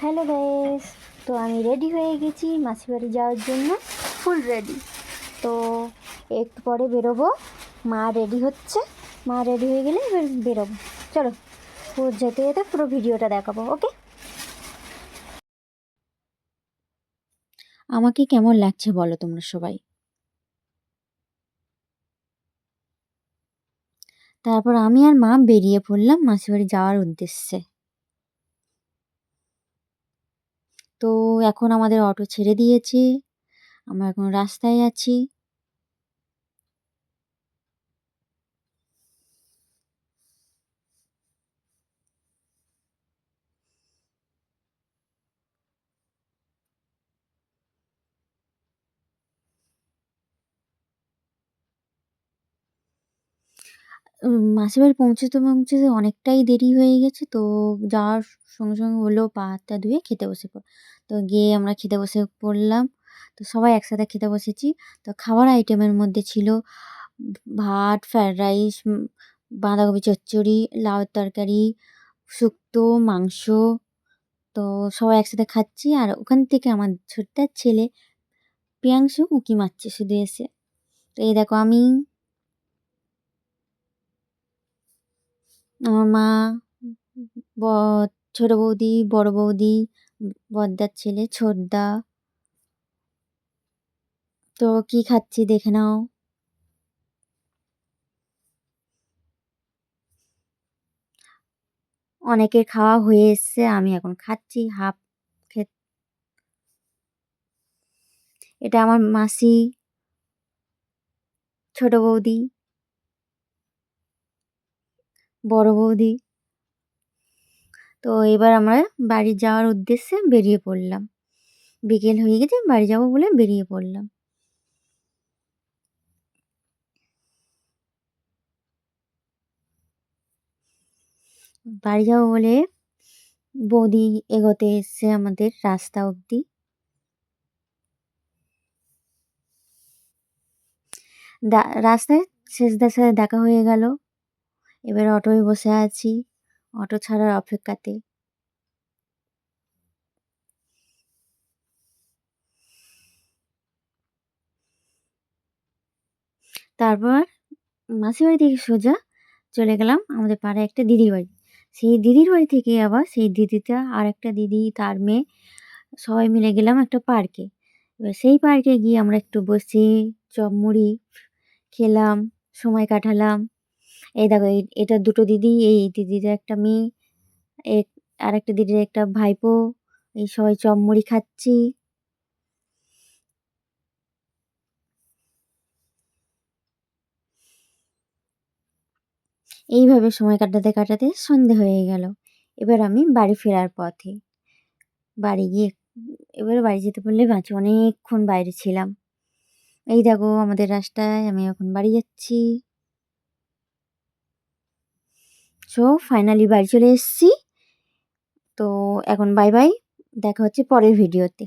Hello guys তো আমি ready হয়ে গেছি মাসি বাড়ি যাওয়ার জন্য ফুল রেডি তো একটু পরে বেরোবো। মা রেডি হচ্ছে। মা রেডি হয়ে গেলে এবার বেরোবো। চলো, পুরো যেতে যেতে পুরো ভিডিওটা দেখাবো ওকে আমাকে কেমন লাগছে বলো তোমরা সবাই? তারপর আমি আর মা বেরিয়ে পড়লাম মাসিবাড়ি যাওয়ার উদ্দেশ্যে। তো এখন আমাদের অটো ছেড়ে দিয়েছে। আমরা এখন রাস্তায় আছি। মাসির বাড়ি পৌঁছতে পৌঁছতে অনেকটাই দেরি হয়ে গেছে, তো যাওয়ার সঙ্গে সঙ্গে হলো পা হাতটা ধুয়ে খেতে বসে পড়, তো গিয়ে আমরা খেতে বসে পড়লাম, তো সবাই একসাথে খেতে বসেছি, তো খাবার আইটেমের মধ্যে ছিল ভাত ফ্রায়েড রাইস বাঁধাকপি চচ্চড়ি লাউয়ের তরকারি, শুক্তো, মাংস, তো সবাই একসাথে খাচ্ছি, আর ওখান থেকে আমার ছোট্ট ছেলে প্রিয়াংশু উঁকি মারছে শুধু এসে, তো এই দেখো আমি আমার মা ছোট বৌদি, বড় বৌদি বড়দার ছেলে, ছোটদা। তো কি খাচ্ছি দেখে নাও। অনেকের খাওয়া হয়ে এসছে, আমি এখন খাচ্ছি, হাফ খেত এটা আমার মাসি, ছোট বৌদি। বড় বৌদি। তো এবার আমরা বাড়ি যাওয়ার উদ্দেশ্যে বেরিয়ে পড়লাম। বিকেল হয়ে গেছে, বাড়ি যাব বলে বেরিয়ে পড়লাম। বাড়ি যাব বলে বৌদি এগোতে এসছে আমাদের রাস্তা অবধি। রাস্তায় সাথে দেখা হয়ে গেল। এবার অটোয় বসে আছি, অটো ছাড়ার অপেক্ষাতে। তারপর মাসির বাড়ি থেকে সোজা চলে গেলাম আমাদের পাড়ায় একটা দিদির বাড়ি। সেই দিদির বাড়ি থেকে আবার সেই দিদিটা আর একটা দিদি, তার মেয়ে, সবাই মিলে গেলাম একটা পার্কে। এবার সেই পার্কে গিয়ে আমরা একটু বসে চপ মুড়ি খেলাম, সময় কাটালাম। এই দেখো এটা দুটো দিদি, এই দিদির একটা মেয়ে, এক আর একটা দিদির একটা ভাইপো, এই সবাই চপ মুড়ি খাচ্ছি। এইভাবে সময় কাটাতে কাটাতে সন্ধে হয়ে গেল। এবার আমি বাড়ি ফেরার পথে। বাড়ি গিয়ে, এবার বাড়ি যেতে পারলে বাঁচি, অনেকক্ষণ বাইরে ছিলাম। এই দেখো, আমাদের রাস্তায় আমি এখন বাড়ি যাচ্ছি। সো ফাইনালি বাড়ি চলে এসেছি। তো এখন বাই বাই দেখা হচ্ছে পরের ভিডিওতে